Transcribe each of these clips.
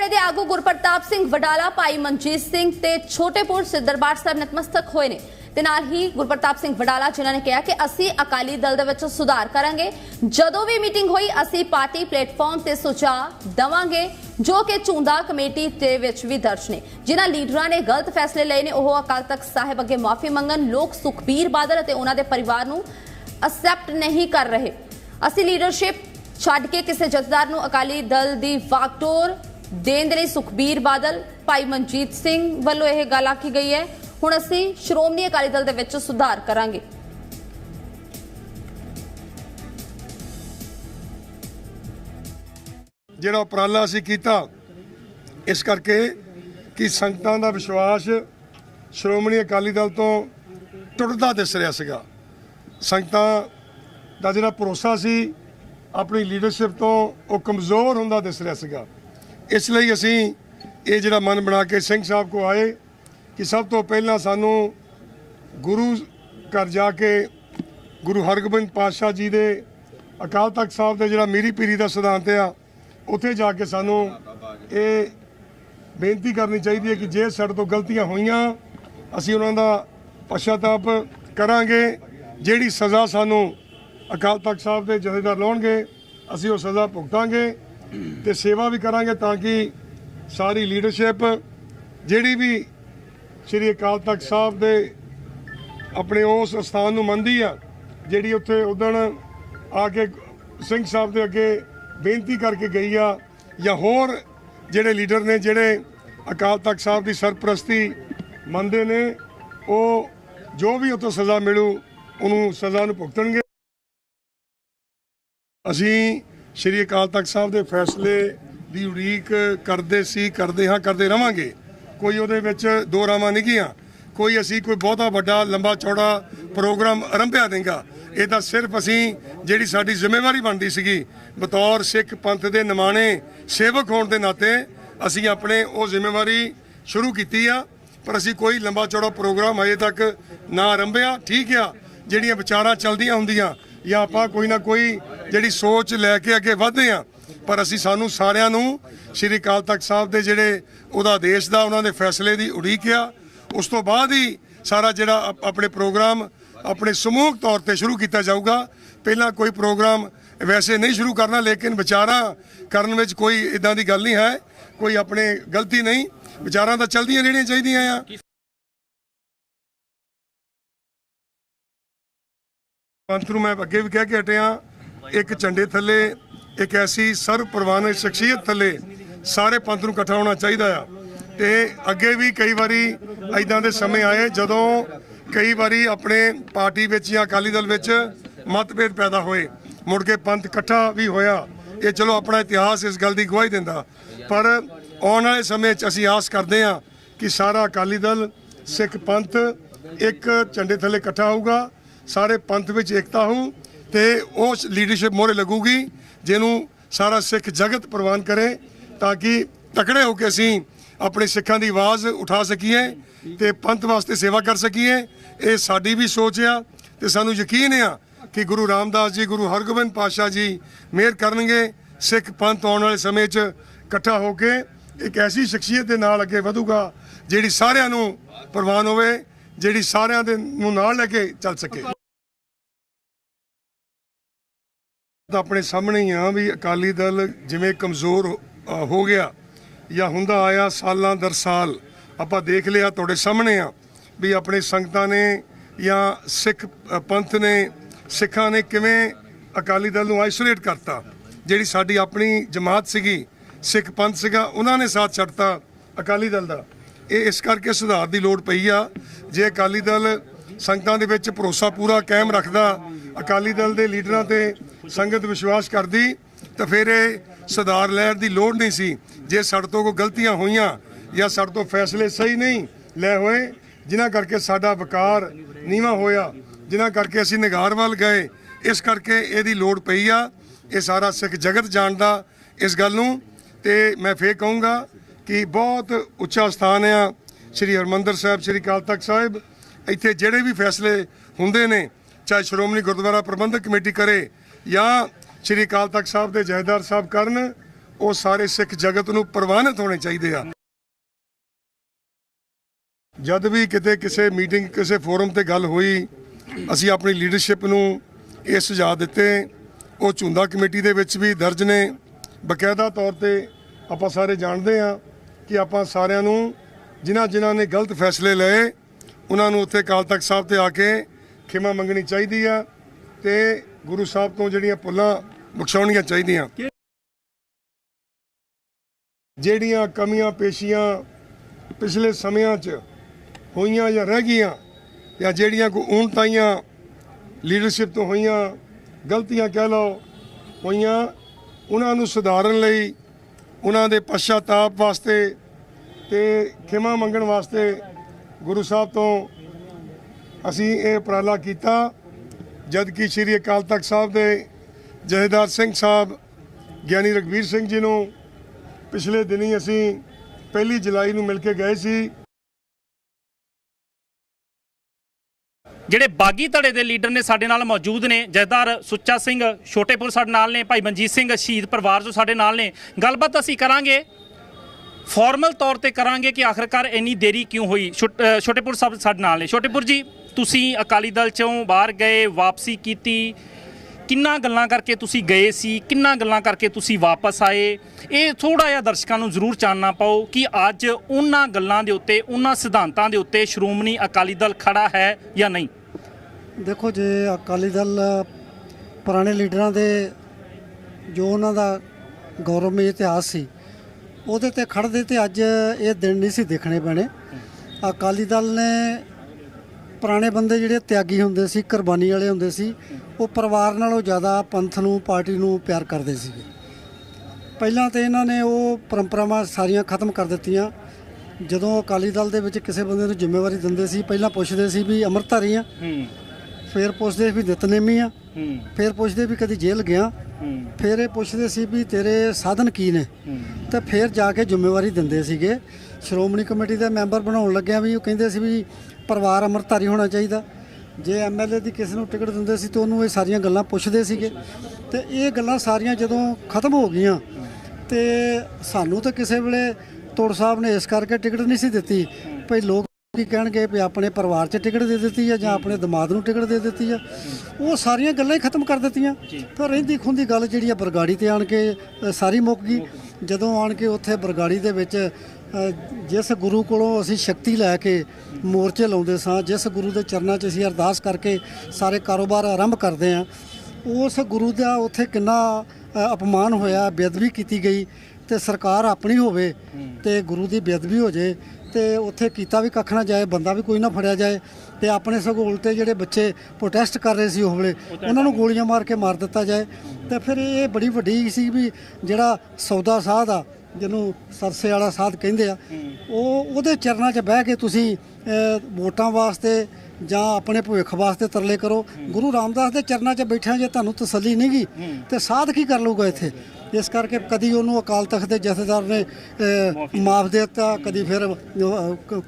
ਧੜੇ ਦੇ ਆਗੂ ਗੁਰਪ੍ਰਤਾਪ ਸਿੰਘ ਵਡਾਲਾ, ਭਾਈ ਮਨਜੀਤ ਸਿੰਘ ਤੇ ਛੋਟੇਪੁਰ ਸਿੱਧ ਦਰਬਾਰ ਸਾਹਿਬ ਨਤਮਸਤਕ ਹੋਏ ਨੇ। ਤੇ ਨਾਲ ਹੀ ਗੁਰਪ੍ਰਤਾਪ ਸਿੰਘ ਵਡਾਲਾ, ਜਿਨ੍ਹਾਂ ਨੇ ਕਿਹਾ ਕਿ ਅਸੀਂ ਅਕਾਲੀ ਦਲ ਦੇ ਵਿੱਚ ਸੁਧਾਰ ਕਰਾਂਗੇ। ਜਦੋਂ ਵੀ ਮੀਟਿੰਗ ਹੋਈ, ਅਸੀਂ ਪਾਰਟੀ ਪਲੇਟਫਾਰਮ ਤੇ ਸੁਝਾਅ ਦਵਾਂਗੇ, ਜੋ ਕਿ ਚੁੰਦਾ ਕਮੇਟੀ ਦੇ ਵਿੱਚ ਵੀ ਦਰਜ ਨੇ। ਜਿਨ੍ਹਾਂ ਲੀਡਰਾਂ ਨੇ ਗਲਤ ਫੈਸਲੇ ਲਏ ਨੇ, ਉਹ ਅਕਾਲ ਤਖਤ ਸਾਹਿਬ ਅੱਗੇ ਮਾਫੀ ਮੰਗਣ, ਲੋਕ ਸੁਖਬੀਰ ਬਾਦਲ ਅਤੇ ਉਹਨਾਂ ਦੇ ਪਰਿਵਾਰ ਨੂੰ ਅਸੈਪਟ ਨਹੀਂ ਕਰ ਰਹੇ। ਅਸੀਂ ਲੀਡਰਸ਼ਿਪ ਛੱਡ ਕੇ ਕਿਸੇ ਜਥੇਦਾਰ ਨੂੰ ਅਕਾਲੀ ਦਲ ਦੀ ਵਾਕਟੋਰ ਦੇਣ ਦੇ ਲਈ ਸੁਖਬੀਰ ਬਾਦਲ, ਭਾਈ ਮਨਜੀਤ ਸਿੰਘ ਵੱਲੋਂ ਇਹ ਗੱਲ ਆਖੀ ਗਈ ਹੈ। ਹੁਣ ਅਸੀਂ ਸ਼੍ਰੋਮਣੀ ਅਕਾਲੀ ਦਲ ਦੇ ਵਿੱਚ ਸੁਧਾਰ ਕਰਾਂਗੇ। ਜਿਹੜਾ ਉਪਰਾਲਾ ਅਸੀਂ ਕੀਤਾ, ਇਸ ਕਰਕੇ ਕਿ ਸੰਗਤਾਂ ਦਾ ਵਿਸ਼ਵਾਸ ਸ਼੍ਰੋਮਣੀ ਅਕਾਲੀ ਦਲ ਤੋਂ ਟੁੱਟਦਾ ਦਿਸ ਰਿਹਾ ਸੀਗਾ। ਸੰਗਤਾਂ ਦਾ ਜਿਹੜਾ ਭਰੋਸਾ ਸੀ, ਆਪਣੀ ਲੀਡਰਸ਼ਿਪ ਤੋਂ ਉਹ ਕਮਜ਼ੋਰ ਹੁੰਦਾ ਦਿਸ ਰਿਹਾ ਸੀਗਾ। ਇਸ ਲਈ ਅਸੀਂ ਇਹ ਜਿਹੜਾ ਮਨ ਬਣਾ ਕੇ ਸਿੰਘ ਸਾਹਿਬ ਕੋ ਆਏ ਕਿ ਸਭ ਤੋਂ ਪਹਿਲਾਂ ਸਾਨੂੰ ਗੁਰੂ ਘਰ ਜਾ ਕੇ ਗੁਰੂ ਹਰਗੋਬਿੰਦ ਪਾਤਸ਼ਾਹ ਜੀ ਦੇ ਅਕਾਲ ਤਖਤ ਸਾਹਿਬ ਦੇ ਜਿਹੜਾ ਮੀਰੀ ਪੀਰੀ ਦਾ ਸਿਧਾਂਤ ਆ, ਉੱਥੇ ਜਾ ਕੇ ਸਾਨੂੰ ਇਹ ਬੇਨਤੀ ਕਰਨੀ ਚਾਹੀਦੀ ਹੈ ਕਿ ਜੇ ਸਾਡੇ ਤੋਂ ਗਲਤੀਆਂ ਹੋਈਆਂ, ਅਸੀਂ ਉਹਨਾਂ ਦਾ ਪਛਤਾਪ ਕਰਾਂਗੇ। ਜਿਹੜੀ ਸਜ਼ਾ ਸਾਨੂੰ ਅਕਾਲ ਤਖਤ ਸਾਹਿਬ ਦੇ ਜਥੇਦਾਰ ਲਾਉਣਗੇ, ਅਸੀਂ ਉਹ ਸਜ਼ਾ ਭੁਗਤਾਂਗੇ। ਤੇ ਸੇਵਾ ਵੀ ਕਰਾਂਗੇ ਤਾਂ ਕਿ ਸਾਰੀ ਲੀਡਰਸ਼ਿਪ ਜਿਹੜੀ ਵੀ ਸ੍ਰੀ ਅਕਾਲ ਤਖਤ ਸਾਹਿਬ ਦੇ ਆਪਣੇ ਉਸ ਸਥਾਨ ਨੂੰ ਮੰਨਦੀ ਆ, ਜਿਹੜੀ ਉੱਥੇ ਉਦਣ ਆ ਕੇ ਸਿੰਘ ਸਾਹਿਬ ਦੇ ਅੱਗੇ ਬੇਨਤੀ ਕਰਕੇ ਗਈ ਆ, ਜਾਂ ਹੋਰ ਜਿਹੜੇ ਲੀਡਰ ਨੇ ਜਿਹੜੇ ਅਕਾਲ ਤਖਤ ਸਾਹਿਬ ਦੀ ਸਰਪ੍ਰਸਤੀ ਮੰਨਦੇ ਨੇ, ਉਹ ਜੋ ਵੀ ਉੱਥੋਂ ਸਜ਼ਾ ਮਿਲੂ, ਉਹਨੂੰ ਸਜ਼ਾ ਨੂੰ ਭੁਗਤਣਗੇ। ਅਸੀਂ ਸ਼੍ਰੀ ਅਕਾਲ ਤਖਤ ਸਾਹਿਬ ਦੇ ਫੈਸਲੇ ਦੀ ਉਡੀਕ ਕਰਦੇ ਸੀ, ਕਰਦੇ ਹਾਂ, ਕਰਦੇ ਰਵਾਂਗੇ। ਕੋਈ ਉਹਦੇ ਵਿੱਚ ਦੋ ਰਾਵਾਂ ਨਹੀਂ ਗੀਆਂ ਕੋਈ ਅਸੀਂ ਕੋਈ ਬਹੁਤਾ ਵੱਡਾ, ਲੰਬਾ ਚੌੜਾ ਪ੍ਰੋਗਰਾਮ ਆਰੰਭਿਆ ਦੇਗਾ। ਇਹ ਤਾਂ ਸਿਰਫ ਅਸੀਂ ਜਿਹੜੀ ਸਾਡੀ ਜ਼ਿੰਮੇਵਾਰੀ ਬਣਦੀ ਸੀਗੀ, ਬਤੌਰ ਸਿੱਖ ਪੰਥ ਦੇ ਨਿਮਾਣੇ ਸੇਵਕ ਹੋਣ ਦੇ ਨਾਤੇ ਅਸੀਂ ਆਪਣੇ ਉਹ ਜ਼ਿੰਮੇਵਾਰੀ ਸ਼ੁਰੂ ਕੀਤੀ ਆ। ਪਰ ਅਸੀਂ ਕੋਈ ਲੰਬਾ ਚੌੜਾ ਪ੍ਰੋਗਰਾਮ ਹਜੇ ਤੱਕ ਨਾ ਆਰੰਭਿਆ। ਠੀਕ ਆ, ਜਿਹੜੀਆਂ ਵਿਚਾਰਾਂ ਚੱਲਦੀਆਂ ਹੁੰਦੀਆਂ ਜਾਂ ਆਪਾਂ ਕੋਈ ਨਾ ਕੋਈ ਜਿਹੜੀ ਸੋਚ ਲੈ ਕੇ ਅੱਗੇ ਵਧਦੇ ਆ ਪਰ ਅਸੀਂ ਸਾਨੂੰ ਸਾਰਿਆਂ ਨੂੰ ਸ਼੍ਰੀ ਅਕਾਲ ਤਖਤ ਸਾਹਿਬ ਦੇ ਜਿਹੜੇ ਉਹਦਾ ਆਦੇਸ਼ ਦਾ, ਉਹਨਾਂ ਦੇ ਫੈਸਲੇ ਦੀ ਉਡੀਕ ਆ। ਉਸ ਤੋਂ ਬਾਅਦ ਹੀ ਸਾਰਾ ਜਿਹੜਾ ਆਪ- ਆਪਣੇ ਪ੍ਰੋਗਰਾਮ ਆਪਣੇ ਸਮੂਹ ਤੌਰ ਤੇ ਸ਼ੁਰੂ ਕੀਤਾ ਜਾਊਗਾ। ਪਹਿਲਾਂ ਕੋਈ ਪ੍ਰੋਗਰਾਮ ਵੈਸੇ ਨਹੀਂ ਸ਼ੁਰੂ ਕਰਨਾ, ਲੇਕਿਨ ਵਿਚਾਰਾਂ ਕਰਨ ਵਿੱਚ ਕੋਈ ਇਦਾਂ ਦੀ ਗੱਲ ਨਹੀਂ ਹੈ। ਕੋਈ ਆਪਣੇ ਗਲਤੀ ਨਹੀਂ। ਵਿਚਾਰਾਂ ਤਾਂ ਚਲਦੀਆਂ ਰਹਿਣੀਆਂ ਚਾਹੀਦੀਆਂ ਆ। ਪੰਥ ਨੂੰ ਮੈਂ ਅੱਗੇ ਵੀ ਕਹਿ ਕੇ ਹਟਿਆ ਇੱਕ ਝੰਡੇ ਥੱਲੇ, ਇੱਕ ਐਸੀ ਸਰਵ ਪ੍ਰਵਾਨਿਤ ਸ਼ਖਸੀਅਤ ਥੱਲੇ ਸਾਰੇ ਪੰਥ ਨੂੰ ਇਕੱਠਾ ਹੋਣਾ ਚਾਹੀਦਾ ਆ। ਤੇ ਅੱਗੇ ਵੀ ਕਈ ਵਾਰੀ ਐਦਾਂ ਦੇ ਸਮੇਂ ਆਏ ਜਦੋਂ ਕਈ ਵਾਰੀ ਆਪਣੇ ਪਾਰਟੀ ਵਿੱਚ ਜਾਂ ਅਕਾਲੀ ਦਲ ਵਿੱਚ ਮਤਭੇਦ ਪੈਦਾ ਹੋਏ। ਮੁੜ ਕੇ ਪੰਥ ਇਕੱਠਾ ਵੀ ਹੋਇਆ। ਇਹ ਚਲੋ ਆਪਣਾ ਇਤਿਹਾਸ ਇਸ ਗੱਲ ਦੀ ਗਵਾਹੀ ਦਿੰਦਾ। ਪਰ ਆਉਣ ਵਾਲੇ ਸਮੇਂ 'ਚ ਅਸੀਂ ਆਸ ਕਰਦੇ ਹਾਂ ਕਿ ਸਾਰਾ ਅਕਾਲੀ ਦਲ, ਸਿੱਖ ਪੰਥ ਇੱਕ ਝੰਡੇ ਥੱਲੇ ਇਕੱਠਾ ਹੋਊਗਾ। ਸਾਰੇ ਪੰਥ ਵਿੱਚ ਏਕਤਾ ਹੋਊ ਤੇ ਉਸ ਲੀਡਰਸ਼ਿਪ ਮੋਰੇ ਲੱਗੂਗੀ, ਜਿਹਨੂੰ ਸਾਰਾ ਸਿੱਖ ਜਗਤ ਪ੍ਰਵਾਨ ਕਰੇ, ਤਾਂ ਕਿ ਤਕੜੇ ਹੋ ਕੇ ਅਸੀਂ ਆਪਣੇ ਸਿੱਖਾਂ ਦੀ ਆਵਾਜ਼ ਉਠਾ ਸਕੀਏ ਤੇ ਪੰਥ ਵਾਸਤੇ ਸੇਵਾ ਕਰ ਸਕੀਏ। ਇਹ ਸਾਡੀ ਵੀ ਸੋਚ ਆ ਤੇ ਸਾਨੂੰ ਯਕੀਨ ਆ ਕਿ ਗੁਰੂ ਰਾਮਦਾਸ ਜੀ, ਗੁਰੂ ਹਰਗੋਬਿੰਦ ਪਾਤਸ਼ਾਹ ਜੀ ਮਿਹਰ ਕਰਨਗੇ, ਸਿੱਖ ਪੰਥ ਆਉਣ ਵਾਲੇ ਸਮੇਂ 'ਚ ਇਕੱਠਾ ਹੋ ਕੇ ਇੱਕ ਐਸੀ ਸ਼ਖਸੀਅਤ ਦੇ ਨਾਲ ਅੱਗੇ ਵਧੂਗਾ, ਜਿਹੜੀ ਸਾਰਿਆਂ ਨੂੰ ਪ੍ਰਵਾਨ ਹੋਵੇ। ਜਿਹੜੀ ਸਾਰਿਆਂ ਦੇ ਨੂੰ ਨਾਲ ਲੈ ਕੇ ਚੱਲ ਸਕੇ। ਤਾਂ ਆਪਣੇ ਸਾਹਮਣੇ ਹੀ ਆ ਵੀ ਅਕਾਲੀ ਦਲ ਜਿਵੇਂ ਕਮਜ਼ੋਰ ਹੋ- ਗਿਆ ਜਾਂ ਹੁੰਦਾ ਆਇਆ ਸਾਲਾਂ ਦਰ ਸਾਲ। ਆਪਾਂ ਦੇਖ ਲਿਆ, ਤੁਹਾਡੇ ਸਾਹਮਣੇ ਆ ਵੀ ਆਪਣੇ ਸੰਗਤਾਂ ਨੇ ਜਾਂ ਸਿੱਖ ਪੰਥ ਨੇ, ਸਿੱਖਾਂ ਨੇ ਕਿਵੇਂ ਅਕਾਲੀ ਦਲ ਨੂੰ ਆਈਸੋਲੇਟ ਕਰਤਾ। ਜਿਹੜੀ ਸਾਡੀ ਆਪਣੀ ਜਮਾਤ ਸੀਗੀ, ਸਿੱਖ ਪੰਥ ਸੀਗਾ, ਉਹਨਾਂ ਨੇ ਸਾਥ ਛੱਡਤਾ ਅਕਾਲੀ ਦਲ ਦਾ। ਇਹ ਇਸ ਕਰਕੇ ਸੁਧਾਰ ਦੀ ਲੋੜ ਪਈ ਆ। ਜੇ ਅਕਾਲੀ ਦਲ ਸੰਗਤਾਂ ਦੇ ਵਿੱਚ ਭਰੋਸਾ ਪੂਰਾ ਕਾਇਮ ਰੱਖਦਾ, ਅਕਾਲੀ ਦਲ ਦੇ ਲੀਡਰਾਂ ਤੇ ਸੰਗਤ ਵਿਸ਼ਵਾਸ ਕਰਦੀ, ਤਾਂ ਫਿਰ ਇਹ ਸੁਧਾਰ ਲੈਣ ਦੀ ਲੋੜ ਨਹੀਂ ਸੀ। ਜੇ ਸਾਡੇ ਤੋਂ ਕੋਈ ਗਲਤੀਆਂ ਹੋਈਆਂ ਜਾਂ ਸਾਡੇ ਤੋਂ ਫੈਸਲੇ ਸਹੀ ਨਹੀਂ ਲੈ ਹੋਏ, ਜਿਨ੍ਹਾਂ ਕਰਕੇ ਸਾਡਾ ਵਕਾਰ ਨੀਵਾ ਹੋਇਆ, ਜਿਨ੍ਹਾਂ ਕਰਕੇ ਅਸੀਂ ਨਿਗਾਰ ਵੱਲ ਗਏ, ਇਸ ਕਰਕੇ ਇਹਦੀ ਲੋੜ ਪਈ ਆ। ਇਹ ਸਾਰਾ ਸਿੱਖ ਜਗਤ ਜਾਣਦਾ ਇਸ ਗੱਲ ਨੂੰ, ਤੇ ਮੈਂ ਫੇਰ ਕਹੂੰਗਾ ਕਿ ਬਹੁਤ ਉੱਚਾ ਸਥਾਨ ਆ, ਸ੍ਰੀ ਹਰਮੰਦਰ ਸਾਹਿਬ, ਸ੍ਰੀ ਅਕਾਲ ਤਖਤ ਸਾਹਿਬ। ਇੱਥੇ ਜਿਹੜੇ ਵੀ ਫੈਸਲੇ ਹੁੰਦੇ ਨੇ, ਚਾਹੇ ਸ਼੍ਰੋਮਣੀ ਗੁਰਦੁਆਰਾ ਪ੍ਰਬੰਧਕ ਕਮੇਟੀ ਕਰੇ ਜਾਂ ਸ੍ਰੀ ਅਕਾਲ ਤਖਤ ਸਾਹਿਬ ਦੇ ਜਹੇਦਾਰ ਸਾਹਿਬ ਕਰਨ, ਉਹ ਸਾਰੇ ਸਿੱਖ ਜਗਤ ਨੂੰ ਪ੍ਰਵਾਨਿਤ ਹੋਣੇ ਚਾਹੀਦੇ ਆ। ਜਦ ਵੀ ਕਿਤੇ ਕਿਸੇ ਮੀਟਿੰਗ, ਕਿਸੇ ਫੋਰਮ ਤੇ ਗੱਲ ਹੋਈ, ਅਸੀਂ ਆਪਣੀ ਲੀਡਰਸ਼ਿਪ ਨੂੰ ਇਹ ਸੁਝਾਅ ਦਿੱਤੇ। ਉਹ ਝੁੰਦਾ ਕਮੇਟੀ ਦੇ ਵਿੱਚ ਵੀ ਦਰਜ ਨੇ। ਬਕਾਇਦਾ ਤੌਰ ਤੇ ਆਪਾਂ ਸਾਰੇ ਜਾਣਦੇ ਆ ਕਿ ਆਪਾਂ ਸਾਰਿਆਂ ਨੂੰ ਜਿਨ੍ਹਾਂ ਜਿਨ੍ਹਾਂ ਨੇ ਗਲਤ ਫੈਸਲੇ ਲਏ, ਉਹਨਾਂ ਨੂੰ ਉੱਥੇ ਅਕਾਲ ਤਖਤ ਸਾਹਿਬ ਤੇ ਆ ਕੇ ਖਿਮਾ ਮੰਗਣੀ ਚਾਹੀਦੀ ਆ ਤੇ ਗੁਰੂ ਸਾਹਿਬ ਤੋਂ ਜਿਹੜੀਆਂ ਭੁੱਲਾਂ ਬਖਸ਼ਾਉਣੀਆਂ ਚਾਹੀਦੀਆਂ। ਜਿਹੜੀਆਂ ਕਮੀਆਂ ਪੇਸ਼ੀਆਂ ਪਿਛਲੇ ਸਮਿਆਂ 'ਚ ਹੋਈਆਂ ਜਾਂ ਰਹਿ ਗਈਆਂ ਜਾਂ ਜਿਹੜੀਆਂ ਕੋ ਊਣਤਾਈਆਂ ਲੀਡਰਸ਼ਿਪ ਤੋਂ ਹੋਈਆਂ, ਗਲਤੀਆਂ ਕਹਿ ਲਓ, ਹੋਈਆਂ, ਉਹਨਾਂ ਨੂੰ ਸੁਧਾਰਨ ਲਈ ਉਹਨਾਂ ਦੇ ਪਛਤਾਪ ਵਾਸਤੇ ਤੇ ਖਿਮਾ ਮੰਗਣ ਵਾਸਤੇ ਗੁਰੂ ਸਾਹਿਬ ਤੋਂ ਅਸੀਂ ਇਹ ਉਪਰਾਲਾ ਕੀਤਾ ਜਦ ਕਿ ਸ੍ਰੀ ਅਕਾਲ ਤਖਤ ਸਾਹਿਬ ਦੇ ਜਹੇਦਾਰ ਸਿੰਘ ਸਾਹਿਬ, ਗਿਆਨੀ ਰਗਵੀਰ ਸਿੰਘ ਜੀ ਨੂੰ ਪਿਛਲੇ ਦਿਨੀ ਅਸੀਂ ਪਹਿਲੀ ਜੁਲਾਈ ਨੂੰ ਮਿਲ ਕੇ ਗਏ ਸੀ। ਜਿਹੜੇ ਬਾਗੀ ਧੜੇ ਦੇ ਲੀਡਰ ਨੇ ਸਾਡੇ ਨਾਲ ਮੌਜੂਦ ਨੇ ਜਥੇਦਾਰ ਸੁੱਚਾ ਸਿੰਘ ਛੋਟੇਪੁਰ ਸਾਡੇ ਨਾਲ ਨੇ, ਭਾਈ ਮਨਜੀਤ ਸਿੰਘ ਸ਼ਹੀਦ ਪਰਿਵਾਰ ਜੋ ਸਾਡੇ ਨਾਲ ਨੇ। ਗੱਲਬਾਤ ਅਸੀਂ ਕਰਾਂਗੇ ਫਾਰਮਲ ਤੌਰ ਤੇ ਕਰਾਂਗੇ ਕਿ ਆਖਰਕਾਰ ਇੰਨੀ ਦੇਰੀ ਕਿਉਂ ਹੋਈ? ਛੋਟ- ਛੋਟੇਪੁਰ ਸਾਹਿਬ ਸਾਡੇ ਨਾਲ ਨੇ। ਛੋਟੇਪੁਰ ਜੀ, ਤੁਸੀਂ ਅਕਾਲੀ ਦਲ ਚੋਂ ਬਾਹਰ ਗਏ, ਵਾਪਸੀ ਕੀਤੀ। ਕਿੰਨਾ ਗੱਲਾਂ ਕਰਕੇ ਤੁਸੀਂ ਗਏ ਸੀ? ਕਿੰਨਾ ਗੱਲਾਂ ਕਰਕੇ ਤੁਸੀਂ ਵਾਪਸ ਆਏ? ਇਹ ਥੋੜਾ ਜਿਹਾ ਦਰਸ਼ਕਾਂ ਨੂੰ ਜ਼ਰੂਰ ਚਾਨਣਾ ਪਾਓ ਕਿ ਅੱਜ ਉਹਨਾਂ ਗੱਲਾਂ ਦੇ ਉੱਤੇ, ਉਹਨਾਂ ਸਿਧਾਂਤਾਂ ਦੇ ਉੱਤੇ ਸ਼੍ਰੋਮਣੀ ਅਕਾਲੀ ਦਲ ਖੜਾ ਹੈ ਜਾਂ ਨਹੀਂ। ਦੇਖੋ ਜੇ ਅਕਾਲੀ ਦਲ ਪੁਰਾਣੇ ਲੀਡਰਾਂ ਦੇ ਜੋ ਉਹਨਾਂ ਦਾ ਗੌਰਵਮਈ ਇਤਿਹਾਸ ਸੀ, ਉਹਦੇ ਤੇ ਖੜਦੇ ਤੇ ਅੱਜ ਇਹ ਦਿਨ ਨਹੀਂ ਸੀ ਦੇਖਣੇ ਪੈਣੇ। ਅਕਾਲੀ ਦਲ ਨੇ ਪੁਰਾਣੇ ਬੰਦੇ ਜਿਹੜੇ ਤਿਆਗੀ ਹੁੰਦੇ ਸੀ, ਕੁਰਬਾਨੀ ਵਾਲੇ ਹੁੰਦੇ ਸੀ, ਉਹ ਪਰਿਵਾਰ ਨਾਲੋਂ ਜ਼ਿਆਦਾ ਪੰਥ ਨੂੰ, ਪਾਰਟੀ ਨੂੰ ਪਿਆਰ ਕਰਦੇ ਸੀਗੇ। ਪਹਿਲਾਂ ਤੇ ਇਹਨਾਂ ਨੇ ਉਹ ਪਰੰਪਰਾਵਾਂ ਸਾਰੀਆਂ ਖਤਮ ਕਰ ਦਿੱਤੀਆਂ। ਜਦੋਂ ਅਕਾਲੀ ਦਲ ਦੇ ਵਿੱਚ ਕਿਸੇ ਬੰਦੇ ਨੂੰ ਜ਼ਿੰਮੇਵਾਰੀ ਦਿੰਦੇ ਸੀ, ਪਹਿਲਾਂ ਪੁੱਛਦੇ ਸੀ ਵੀ ਅੰਮ੍ਰਿਤਧਾਰੀ ਆ। ਫਿਰ ਪੁੱਛਦੇ ਵੀ ਨਿਤਨੇਮੀ ਆ ਫਿਰ ਪੁੱਛਦੇ ਵੀ ਕਦੀ ਜੇਲ੍ਹ ਗਿਆ। ਫਿਰ ਇਹ ਪੁੱਛਦੇ ਸੀ ਵੀ ਤੇਰੇ ਸਾਧਨ ਕੀ ਨੇ? ਤੇ ਫਿਰ ਜਾ ਕੇ ਜ਼ਿੰਮੇਵਾਰੀ ਦਿੰਦੇ ਸੀਗੇ। ਸ਼੍ਰੋਮਣੀ ਕਮੇਟੀ ਦੇ ਮੈਂਬਰ ਬਣਾਉਣ ਲੱਗਿਆ ਵੀ ਉਹ ਕਹਿੰਦੇ ਸੀ ਵੀ ਪਰਿਵਾਰ ਅੰਮ੍ਰਿਤਧਾਰੀ ਹੋਣਾ ਚਾਹੀਦਾ। ਜੇ ਐਮਐਲਏ ਦੀ ਕਿਸੇ ਨੂੰ ਟਿਕਟ ਦਿੰਦੇ ਸੀ ਤੇ ਉਹਨੂੰ ਇਹ ਸਾਰੀਆਂ ਗੱਲਾਂ ਪੁੱਛਦੇ ਸੀਗੇ। ਤੇ ਇਹ ਗੱਲਾਂ ਸਾਰੀਆਂ ਜਦੋਂ ਖਤਮ ਹੋ ਗਈਆਂ ਤੇ ਸਾਨੂੰ ਤਾਂ ਕਿਸੇ ਵੇਲੇ ਤੋੜ ਸਾਹਿਬ ਨੇ ਇਸ ਕਰਕੇ ਟਿਕਟ ਨਹੀਂ ਸੀ ਦਿੱਤੀ। ਭਈ ਲੋਕ ਕੀ ਕਹਿਣਗੇ ਵੀ ਆਪਣੇ ਪਰਿਵਾਰ 'ਚ ਟਿਕਟ ਦੇ ਦਿੱਤੀ ਹੈ ਜਾਂ ਆਪਣੇ ਦਿਮਾਗ ਨੂੰ ਟਿਕਟ ਦੇ ਦਿੱਤੀ ਹੈ ਉਹ ਸਾਰੀਆਂ ਗੱਲਾਂ ਹੀ ਖਤਮ ਕਰ ਦਿੱਤੀਆਂ। ਫਿਰ ਰਹਿੰਦੀ ਖੁੰਦੀ ਗੱਲ ਜਿਹੜੀ ਆ ਬਰਗਾੜੀ ਤੇ ਆਣ ਕੇ ਅ, ਸਾਰੀ ਮੁੱਕ ਗਈ। ਜਦੋਂ ਆਣ ਕੇ ਉੱਥੇ ਬਰਗਾੜੀ ਦੇ ਵਿੱਚ ਅ, ਜਿਸ ਗੁਰੂ ਕੋਲੋਂ ਅਸੀਂ ਸ਼ਕਤੀ ਲੈ ਕੇ ਮੋਰਚੇ ਲਾਉਂਦੇ ਸਾਂ ਜਿਸ ਗੁਰੂ ਦੇ ਚਰਨਾਂ 'ਚ ਅਸੀਂ ਅਰਦਾਸ ਕਰਕੇ ਸਾਰੇ ਕਾਰੋਬਾਰ ਆਰੰਭ ਕਰਦੇ ਹਾਂ ਉਸ ਗੁਰੂ ਦਾ ਉੱਥੇ ਕਿੰਨਾ ਅ, ਅਪਮਾਨ ਹੋਇਆ ਬੇਅਦਬੀ ਕੀਤੀ ਗਈ ਤੇ ਸਰਕਾਰ ਆਪਣੀ ਹੋਵੇ ਤੇ ਗੁਰੂ ਦੀ ਬੇਅਦਬੀ ਹੋ ਜੇ ਤੇ ਉੱਥੇ ਕੀਤਾ ਵੀ ਕੱਖ ਨਾ ਜਾਏ, ਬੰਦਾ ਵੀ ਕੋਈ ਨਾ ਫੜਿਆ ਜਾਏ ਤੇ ਆਪਣੇ ਸਗੋਂ ਉਲਟੇ ਜਿਹੜੇ ਬੱਚੇ ਪ੍ਰੋਟੈਸਟ ਕਰ ਰਹੇ ਸੀ ਉਹ ਵੇਲੇ, ਉਹਨਾਂ ਨੂੰ ਗੋਲੀਆਂ ਮਾਰ ਕੇ ਮਾਰ ਦਿੱਤਾ ਜਾਏ। ਤੇ ਫਿਰ ਇਹ ਬੜੀ ਵੱਡੀ ਸੀ ਵੀ ਜਿਹੜਾ ਸੌਦਾ ਸਾਧ ਆ, ਜਿਹਨੂੰ ਸਰਸੇ ਵਾਲਾ ਸਾਧ ਕਹਿੰਦੇ ਆ, ਉਹ ਉਹਦੇ ਚਰਨਾਂ 'ਚ ਬਹਿ ਕੇ ਤੁਸੀਂ ਵੋਟਾਂ ਵਾਸਤੇ ਜਾਂ ਆਪਣੇ ਭਵਿੱਖ ਵਾਸਤੇ ਤਰਲੇ ਕਰੋ। ਗੁਰੂ ਰਾਮਦਾਸ ਦੇ ਚਰਨਾਂ 'ਚ ਬੈਠਿਆਂ ਜੇ ਤੁਹਾਨੂੰ ਤਸੱਲੀ ਨਹੀਂ ਗਈ ਤੇ ਸਾਧ ਕੀ ਕਰ ਲਊਗਾ ਇੱਥੇ? ਇਸ ਕਰਕੇ ਕਦੀ ਉਹਨੂੰ ਅਕਾਲ ਤਖਤ ਦੇ ਜਥੇਦਾਰ ਨੇ ਮਾਫ ਦੇ ਦਿੱਤਾ ਕਦੀ ਫਿਰ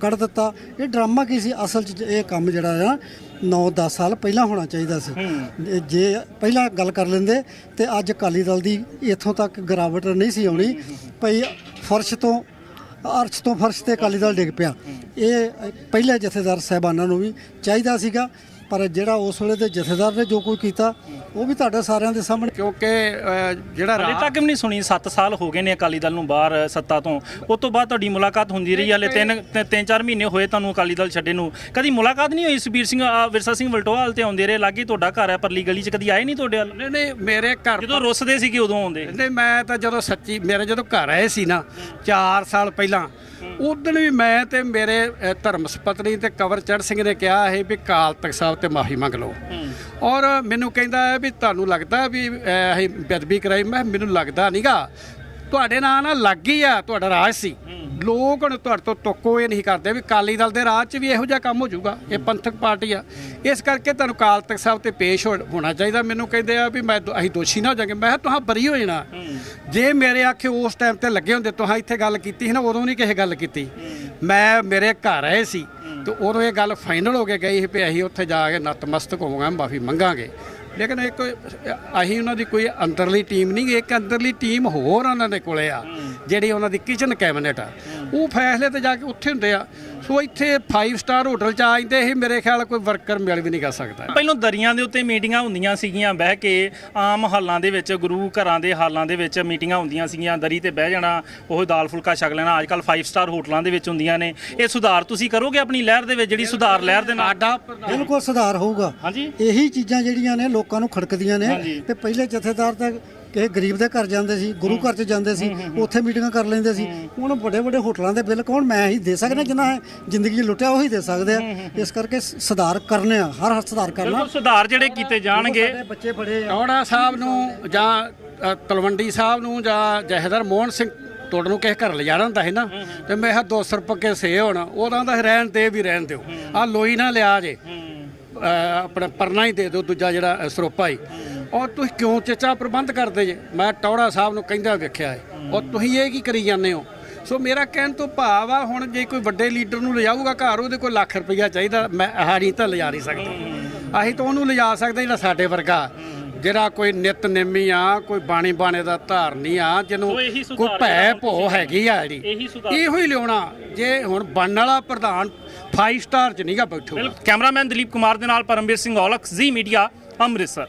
ਕੱਢ ਦਿੱਤਾ। ਇਹ ਡਰਾਮਾ ਕੀ ਸੀ? ਅਸਲ 'ਚ ਇਹ ਕੰਮ ਜਿਹੜਾ ਆ 9-10 ਸਾਲ ਪਹਿਲਾਂ ਹੋਣਾ ਚਾਹੀਦਾ ਸੀ। ਜੇ- ਜੇ ਪਹਿਲਾਂ ਗੱਲ ਕਰ ਲੈਂਦੇ ਤੇ ਅੱਜ ਅਕਾਲੀ ਦਲ ਦੀ ਇੱਥੋਂ ਤੱਕ ਗਿਰਾਵਟ ਨਹੀਂ ਸੀ ਆਉਣੀ। ਭਈ ਫਰਸ਼ ਤੋਂ ਅਰਸ਼ ਤੋਂ ਫਰਸ਼ ਤੇ ਅਕਾਲੀ ਦਲ ਡਿੱਗ ਪਿਆ। ਇਹ ਪਹਿਲੇ ਜਥੇਦਾਰ ਸਾਹਿਬਾਨਾਂ ਨੂੰ ਵੀ ਚਾਹੀਦਾ ਸੀਗਾ। ਪਰ ਜਿਹੜਾ ਉਸ ਵੇਲੇ ਦੇ ਜਥੇਦਾਰ ਨੇ ਜੋ ਕੋਈ ਕੀਤਾ ਉਹ ਵੀ ਤੁਹਾਡੇ ਸਾਰਿਆਂ ਦੇ ਸਾਹਮਣੇ। ਕਿਉਂਕਿ ਜਿਹੜਾ ਹਲੇ ਤੱਕ ਵੀ ਨਹੀਂ ਸੁਣੀ 7 ਸਾਲ ਹੋ ਗਏ ਨੇ ਅਕਾਲੀ ਦਲ ਨੂੰ ਬਾਹਰ ਸੱਤਾ ਤੋਂ। ਉਸ ਤੋਂ ਬਾਅਦ ਤੁਹਾਡੀ ਮੁਲਾਕਾਤ ਹੁੰਦੀ ਰਹੀ ਹਲੇ ਤਿੰਨ ਤਿੰਨ- ਤਿੰਨ ਚਾਰ ਮਹੀਨੇ ਹੋਏ ਤੁਹਾਨੂੰ ਅਕਾਲੀ ਦਲ ਛੱਡੇ ਨੂੰ। ਕਦੀ ਮੁਲਾਕਾਤ ਨਹੀਂ ਹੋਈ ਸੁਬੀਰ ਸਿੰਘ ਆ, ਵਿਰਸਾ ਸਿੰਘ ਵਲਟੋਵਾਲ ਤੇ ਆਉਂਦੇ ਰਹੇ? ਲਾਗੇ ਤੁਹਾਡਾ ਘਰ ਹੈ ਪਰਲੀ ਗਲੀ 'ਚ ਕਦੀ ਆਏ ਨਹੀਂ ਤੁਹਾਡੇ ਵੱਲ? ਨਹੀਂ ਨਹੀਂ ਮੇਰੇ ਘਰ ਜਦੋਂ ਰੁੱਸਦੇ ਸੀਗੇ ਉਦੋਂ ਆਉਂਦੇ। ਨਹੀਂ ਮੈਂ ਤਾਂ ਜਦੋਂ ਸੱਚੀ ਮੇਰੇ ਜਦੋਂ ਘਰ ਆਏ ਸੀ ਨਾ 4 ਸਾਲ ਪਹਿਲਾਂ ਉਦੋਂ ਵੀ ਮੈਂ ਤੇ ਮੇਰੇ ਧਰਮ ਸੁਪਤਨੀ ਤੇ ਕਵਰਚੜ ਸਿੰਘ ਨੇ ਕਿਹਾ ਹੈ ਵੀ ਕਾਲ ਤਖਤ ਸਾਹਿਬ ਤੇ ਮਾਫੀ ਮੰਗ ਲਓ। ਔਰ ਮੈਨੂੰ ਕਹਿੰਦਾ ਹੈ ਵੀ ਤੁਹਾਨੂੰ ਲੱਗਦਾ ਵੀ ਅਸੀਂ ਬੇਅਦਬੀ ਕਰਾਈ। ਮੈਂ ਕਿਹਾ, ਮੈਨੂੰ ਲੱਗਦਾ ਨਹੀਂਗਾ ਤੁਹਾਡੇ ਨਾਲ ਨਾ ਲੱਗ ਹੀ ਆ ਤੁਹਾਡਾ ਰਾਜ ਸੀ। ਲੋਕ ਹੁਣ ਤੁਹਾਡੇ ਤੋਂ ਟੋਕੋ ਇਹ ਨਹੀਂ ਕਰਦੇ ਵੀ ਕਾਲੀ ਦਲ ਦੇ ਰਾਜ 'ਚ ਵੀ ਇਹੋ ਜਿਹਾ ਕੰਮ ਹੋ ਜਾਊਗਾ। ਇਹ ਪੰਥਕ ਪਾਰਟੀ ਆ। ਇਸ ਕਰਕੇ ਤੁਹਾਨੂੰ ਕਾਲ ਤਖਤ ਸਾਹਿਬ ਤੇ ਪੇਸ਼ ਹੋ- ਹੋਣਾ ਚਾਹੀਦਾ। ਮੈਨੂੰ ਕਹਿੰਦੇ ਆ ਵੀ ਮੈਂ ਦੋ- ਅਸੀਂ ਦੋਸ਼ੀ ਨਾ ਹੋ ਜਾਵਾਂਗੇ। ਮੈਂ ਕਿਹਾ ਤੁਹਾਂ ਬਰੀ ਹੋ ਜਾਣਾ। ਜੇ ਮੇਰੇ ਆਖੇ ਉਸ ਟਾਈਮ ਤੇ ਲੱਗੇ ਹੁੰਦੇ ਤੁਹਾਂ ਇੱਥੇ ਗੱਲ ਕੀਤੀ ਸੀ ਨਾ ਉਦੋਂ ਨਹੀਂ ਕਿਸੇ ਗੱਲ ਕੀਤੀ। ਮੈਂ ਮੇਰੇ ਘਰ ਆਏ ਸੀ। ਤੇ ਉਦੋਂ ਇਹ ਗੱਲ ਫਾਈਨਲ ਹੋ ਕੇ ਗਈ ਸੀ ਵੀ ਅਸੀਂ ਉੱਥੇ ਜਾ ਕੇ ਨਤਮਸਤਕ ਹੋਵਾਂਗੇ ਮਾਫੀ ਮੰਗਾਂਗੇ। ਲੇਕਿਨ ਇੱਕ ਅਸੀਂ ਉਹਨਾਂ ਦੀ ਕੋਈ ਅੰਦਰਲੀ ਟੀਮ ਨਹੀਂ ਇੱਕ ਅੰਦਰਲੀ ਟੀਮ ਹੋਰ ਉਹਨਾਂ ਦੇ ਕੋਲੇ ਆ ਜਿਹੜੀ ਉਹਨਾਂ ਦੀ ਕਿਚਨ ਕੈਬਨਿਟ ਆ। ਉਹ ਫੈਸਲੇ ਤੇ ਜਾ ਕੇ ਉੱਥੇ ਹੁੰਦੇ ਆ। ਸੋ ਇੱਥੇ 5 ਸਟਾਰ ਹੋਟਲ ਚ ਆ ਜਾਂਦੇ ਇਹ ਮੇਰੇ ਖਿਆਲ ਕੋਈ ਵਰਕਰ ਮਿਲ ਵੀ ਨਹੀਂ ਕਰ ਸਕਦਾ। ਪਹਿਲਾਂ ਦਰੀਆਂ ਦੇ ਉੱਤੇ ਮੀਟਿੰਗਾਂ ਹੁੰਦੀਆਂ ਸੀਗੀਆਂ ਬਹਿ ਕੇ ਆਮ ਹਾਲਾਂ ਦੇ ਵਿੱਚ ਗੁਰੂ ਘਰਾਂ ਦੇ ਹਾਲਾਂ ਦੇ ਵਿੱਚ ਮੀਟਿੰਗਾਂ ਹੁੰਦੀਆਂ ਸੀਗੀਆਂ ਦਰੀ ਤੇ ਬਹਿ ਜਾਣਾ ਉਹ ਦਾਲ ਫੁਲਕਾ ਛਕ ਲੈਣਾ ਅੱਜ ਕੱਲ 5 ਸਟਾਰ ਹੋਟਲਾਂ ਦੇ ਵਿੱਚ ਹੁੰਦੀਆਂ ਨੇ। ਇਹ ਸੁਧਾਰ ਤੁਸੀਂ ਕਰੋਗੇ ਆਪਣੀ ਲਹਿਰ ਦੇ ਵਿੱਚ ਜਿਹੜੀ ਸੁਧਾਰ ਲਹਿਰ ਦੇ ਨਾਲ? ਸਾਡਾ ਬਿਲਕੁਲ ਸੁਧਾਰ ਹੋਊਗਾ। ਹਾਂਜੀ। ਇਹੀ ਚੀਜ਼ਾਂ ਜਿਹੜੀਆਂ ਨੇ ਲੋਕਾਂ ਨੂੰ ਖੜਕਦੀਆਂ ਨੇ। ਤੇ ਪਹਿਲੇ ਜਥੇਦਾਰ ਤਾਂ ਕਿਸੇ ਗਰੀਬ ਦੇ ਘਰ ਜਾਂਦੇ ਸੀ ਗੁਰੂ ਘਰ 'ਚ ਜਾਂਦੇ ਸੀ ਉੱਥੇ ਮੀਟਿੰਗਾਂ ਕਰ ਲੈਂਦੇ ਸੀ। ਹੁਣ ਵੱਡੇ ਵੱਡੇ ਹੋਟਲਾਂ ਦੇ ਬਿੱਲ ਕੌਣ ਮੈਂ ਹੀ ਦੇ ਸਕਦਾ ਜਿਨ੍ਹਾਂ ਜ਼ਿੰਦਗੀ ਲੁੱਟਿਆ ਉਹੀ ਦੇ ਸਕਦੇ ਆ। ਇਸ ਕਰਕੇ ਸੁਧਾਰ ਕਰਨੇ ਆ ਹਰ ਹਰ ਸੁਧਾਰ ਕਰਨਾ। ਸੁਧਾਰ ਜਿਹੜੇ ਕੀਤੇ ਜਾਣਗੇ। ਬੱਚੇ ਆ। ਟੌੜਾ ਸਾਹਿਬ ਨੂੰ ਜਾਂ ਤਲਵੰਡੀ ਸਾਹਿਬ ਨੂੰ ਜਾਂ ਜਹੇਦਾਰ ਮੋਹਨ ਸਿੰਘ ਤੋੜ ਨੂੰ ਕਿਸੇ ਘਰ ਲਿਜਾਣਾ ਹੁੰਦਾ ਸੀ ਨਾ ਤੇ ਮੈਂ ਕਿਹਾ 200 ਰੁਪਏ ਕੇ ਸੇ ਹੋਣ ਉਹਦਾ ਦਾ ਰਹਿਣ ਤੇ ਵੀ ਰਹਿਣ ਦਿਓ। ਆ ਲੋਈ ਨਾ ਲਿਆ ਜੇ। ਆਪਣਾ ਪਰਨਾ ਹੀ ਦੇ ਦਿਓ ਦੂਜਾ ਜਿਹੜਾ ਸਰੋਪਾ ਹੀ। ਔਰ ਤੁਸੀਂ ਕਿਉਂ ਚੇਚਾ ਪ੍ਰਬੰਧ ਕਰਦੇ ਜੇ? ਮੈਂ ਟੌੜਾ ਸਾਹਿਬ ਨੂੰ ਕਹਿੰਦਾ ਵੇਖਿਆ ਹੈ। ਔਰ ਤੁਸੀਂ ਇਹ ਕੀ ਕਰੀ ਜਾਂਦੇ ਹੋ? ਸੋ ਮੇਰਾ ਕਹਿਣ ਤੋਂ ਭਾਵ ਆ ਹੁਣ ਜੇ ਕੋਈ ਵੱਡੇ ਲੀਡਰ ਨੂੰ ਲਿਜਾਊਗਾ ਘਰ ਉਹਦੇ ਕੋਲ ਲੱਖ ਰੁਪਈਆ ਚਾਹੀਦਾ। ਮੈਂ ਹਾੜੀ ਤਾਂ ਲਿਜਾ ਨਹੀਂ ਸਕਦਾ। ਅਸੀਂ ਤਾਂ ਉਹਨੂੰ ਲਿਜਾ ਸਕਦੇ ਜਿਹੜਾ ਸਾਡੇ ਵਰਗਾ। ਜਿਹੜਾ ਕੋਈ ਨਿਤ ਨਿੰਮੀ ਆ ਕੋਈ ਬਾਣੀ ਬਾਣੇ ਦਾ ਧਾਰਨੀ ਆ ਜਿਹਨੂੰ ਕੋਈ ਭੈ ਭੋ ਹੈਗੀ ਆ ਜਿਹੜੀ। ਇਹੀ ਹੀ ਲਿਆਉਣਾ। ਜੇ ਹੁਣ ਬਣਨ ਵਾਲਾ ਪ੍ਰਧਾਨ 5 ਸਟਾਰ ਚ ਨਹੀਂਗਾ ਬੈਠੂਗਾ। ਕੈਮਰਾਮੈਨ ਦਲੀਪ ਕੁਮਾਰ ਦੇ ਨਾਲ ਪਰਮਵੀਰ ਸਿੰਘ ਔਲਖ ਜ਼ੀ ਮੀਡੀਆ ਅੰਮ੍ਰਿਤਸਰ।